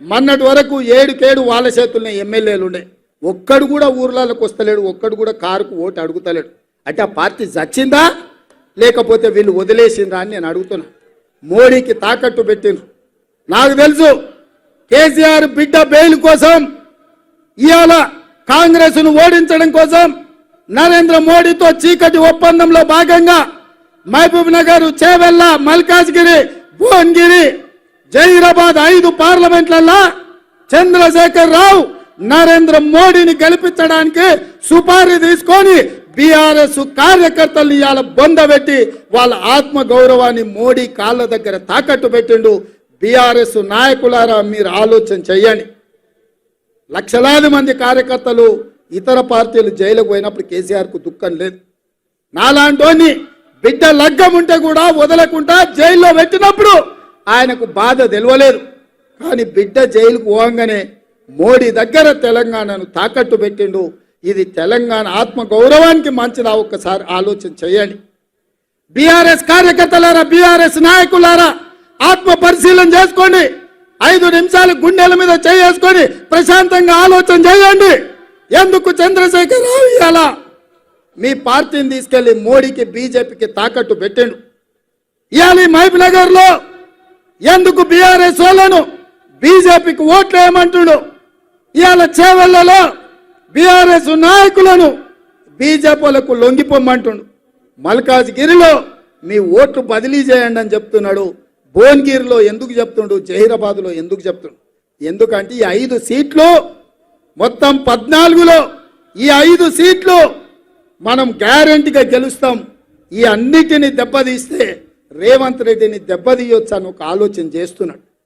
మొన్నటి వరకు ఏడుకేడు వాళ్ళ చేతుల్లో ఎమ్మెల్యేలు ఉండే ఒక్కడు కూడా ఊర్లలోకి వస్తలేడు ఒక్కడు కూడా కారుకు ఓటు అడుగుతలేడు. అంటే ఆ పార్టీ చచ్చిందా? లేకపోతే వీళ్ళు వదిలేసిందా అని నేను అడుగుతున్నా. మోడీకి తాకట్టు పెట్టిండ్రు. నాకు తెలుసు కేసీఆర్ బిడ్డ బెయిల్ కోసం ఇవాళ కాంగ్రెస్ను ఓడించడం కోసం నరేంద్ర మోడీతో చీకటి ఒప్పందంలో భాగంగా మహబూబ్ నగర్ చేవెల్ల మల్కాజ్గిరి భువన్గిరి జైరాబాద్ ఐదు పార్లమెంట్లలో చంద్రశేఖర్ రావు నరేంద్ర మోడీని గెలిపించడానికి సుపారీ తీసుకొని బీఆర్ఎస్ కార్యకర్తలు ఇవాళ బొందబెట్టి వాళ్ళ ఆత్మ గౌరవాన్ని మోడీ కాళ్ళ దగ్గర తాకట్టు పెట్టిండు. బీఆర్ఎస్ నాయకులారా మీరు ఆలోచన చెయ్యండి. లక్షలాది మంది కార్యకర్తలు ఇతర పార్టీలు జైలుకు పోయినప్పుడు కేసీఆర్కు దుఃఖం లేదు. నాలాంటోని బిడ్డ లగ్గం ఉంటే కూడా వదలకుండా జైల్లో పెట్టినప్పుడు ఆయనకు బాధ తెలియలేదు కానీ బిడ్డ జైలుకు పోగానే మోడీ దగ్గర తెలంగాణను తాకట్టు పెట్టిండు. ఇది తెలంగాణ ఆత్మ గౌరవానికి మంచిదా? ఒక్కసారి ఆలోచన చేయండి. బీఆర్ఎస్ కార్యకర్తలారా బీఆర్ఎస్ నాయకులారా ఆత్మ పరిశీలన చేసుకోండి. ఐదు నిమిషాలు గుండెల మీద చేసుకొని ప్రశాంతంగా ఆలోచన చేయండి. ఎందుకు చంద్రశేఖర్ రావు ఇవాళ మీ పార్టీని తీసుకెళ్ళి మోడీకి బీజేపీకి తాకట్టు పెట్టిండు? ఇవాళ ఈ లో ఎందుకు బీఆర్ఎస్ వాళ్ళను బీజేపీకి ఓట్లు వేయమంటుడు ఇవాళ చేవెళ్ళలో బీఆర్ఎస్ నాయకులను బీజేపీలకు లొంగిపోమ్మంటుండు. మల్కాజ్గిరిలో మీ ఓట్లు బదిలీ చేయండి అని చెప్తున్నాడు. భువనగిరిలో ఎందుకు చెప్తుండు? జహీరాబాద్లో ఎందుకు చెప్తుండు? ఎందుకంటే ఈ ఐదు సీట్లు మొత్తం పద్నాలుగులో ఈ ఐదు సీట్లు మనం గ్యారంటీగా గెలుస్తాం. ఈ అన్నిటిని దెబ్బతీస్తే రేవంత్ రెడ్డిని దెబ్బతీయొచ్చు అని ఒక ఆలోచన చేస్తున్నాడు.